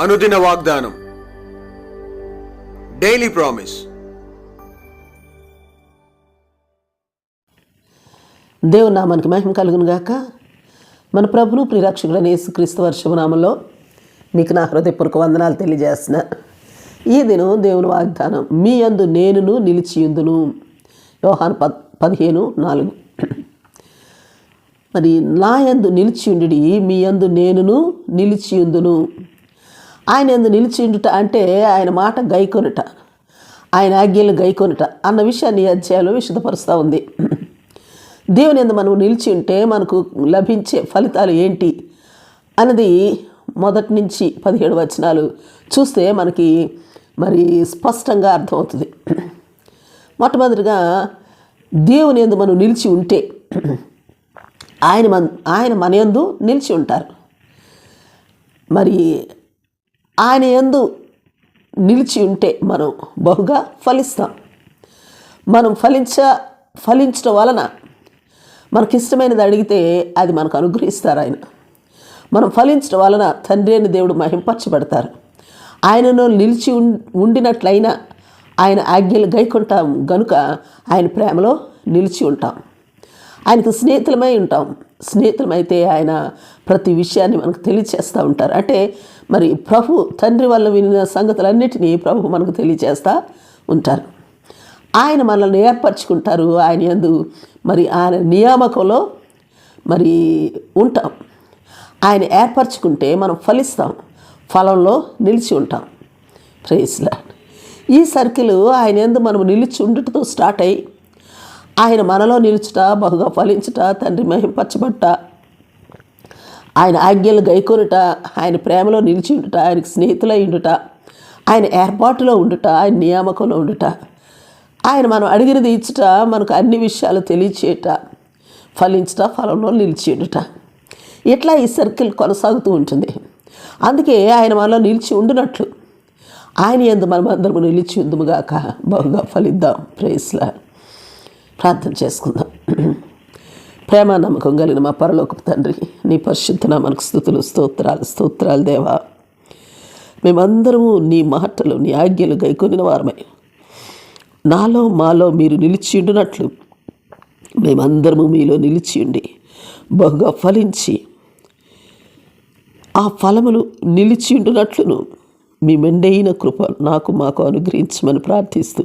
అనుదిన వాగ్దానం. Daily promise దేవుని నామానికి మహిమ కలుగును గాక. మన ప్రభును ప్రిరక్షకుడైన యేసుక్రీస్తు వర్షభనామంలో మీకు నా హృదయపూర్వక వందనాలు తెలియజేస్తున్నా. ఈ దినం దేవుని వాగ్దానం మీ అందు నేనును నిలిచియుందును. యోహాను పద్ పదిహేను నాలుగు. మరి నా యందు నిలిచియుండి మీ యందు నేనును నిలిచియుందును. ఆయన ఎందు నిలిచిండుట అంటే ఆయన మాట గైకొనుట ఆయన ఆజ్ఞలు గైకొనుట అన్న విషయాన్ని అధ్యాయంలో విశదపరుస్తూ ఉంది. దేవుని ఎందు మనం నిలిచి ఉంటే మనకు లభించే ఫలితాలు ఏంటి అన్నది మొదటి నుంచి పదిహేడు వచనాలు చూస్తే మనకి మరి స్పష్టంగా అర్థమవుతుంది. మొట్టమొదటిగా దేవుని ఎందు మనం నిలిచి ఉంటే ఆయన మన ఆయన మన యందు నిలిచి ఉంటారు. మరి ఆయన యందు నిలిచి ఉంటే మనం బహుగా ఫలిస్తాం. మనం ఫలించ ఫలించడం వలన మనకి ఇష్టమైనది అడిగితే అది మనకు అనుగ్రహిస్తారు ఆయన. మనం ఫలించడం వలన తండ్రి అని దేవుడు మహింపరచబడతారు. ఆయనను నిలిచి ఉం- ఉండినట్లయినా ఆయన ఆజ్ఞలు గైకుంటాం. గనుక ఆయన ప్రేమలో నిలిచి ఉంటాం. ఆయనకు స్నేహితులమై ఉంటాం. స్నేహితులమైతే ఆయన ప్రతి విషయాన్ని మనకు తెలియచేస్తూ ఉంటారు. అంటే మరి ప్రభు తండ్రి వల్ల వినిన సంగతులన్నిటినీ ప్రభు మనకు తెలియచేస్తూ ఉంటారు. ఆయన మనల్ని ఏర్పరచుకుంటారు. ఆయన యందు మరి ఆయన నియామకంలో మరి ఉంటాం. ఆయన ఏర్పరచుకుంటే మనం ఫలిస్తాం. ఫలంలో నిలిచి ఉంటాం. ప్రేస్లా ఈ సర్కిల్ ఆయన ఎందు మనం నిలిచి ఉండటంతో స్టార్ట్ అయ్యి ఆయన మనలో నిలుచుట బహుగా ఫలించుట తండ్రి మహింపరచబట్ట ఆయన ఆజ్ఞలు గైకొనుట ఆయన ప్రేమలో నిలిచి ఉండుట ఆయనకు స్నేహితులై ఉండుట ఆయన ఏర్పాటులో ఉండుట ఆయన నియామకంలో ఉండుట. ఆయన మనం అడిగినది ఇచ్చుట మనకు అన్ని విషయాలు తెలియచేయట ఫలించుట ఫలంలో నిలిచి ఉండుట. ఇట్లా ఈ సర్కిల్ కొనసాగుతూ ఉంటుంది. అందుకే ఆయన మనలో నిలిచి ఉండునట్లు. ఆయన ఎందు మనమందరము నిలిచి ఉందుముగాక బహుగా ఫలిద్దాం. ప్రేస్లా ప్రార్థన చేసుకుందాం. ప్రేమ నమ్మకం కలిగిన మా పరలోకపు తండ్రి నీ పరిశుద్ధ మనకు స్థుతులు స్తోత్రాలు స్తోత్రాలు దేవా. మేమందరము నీ మాటలు నీ ఆజ్ఞలు గైకొనిన వారమై నాలో మాలో మీరు నిలిచి ఉండునట్లు మేమందరము మీలో నిలిచి ఉండి బహుగా ఫలించి ఆ ఫలములు నిలిచి ఉండునట్లును మీ మెండైన కృప నాకు మాకు అనుగ్రహించమని ప్రార్థిస్తూ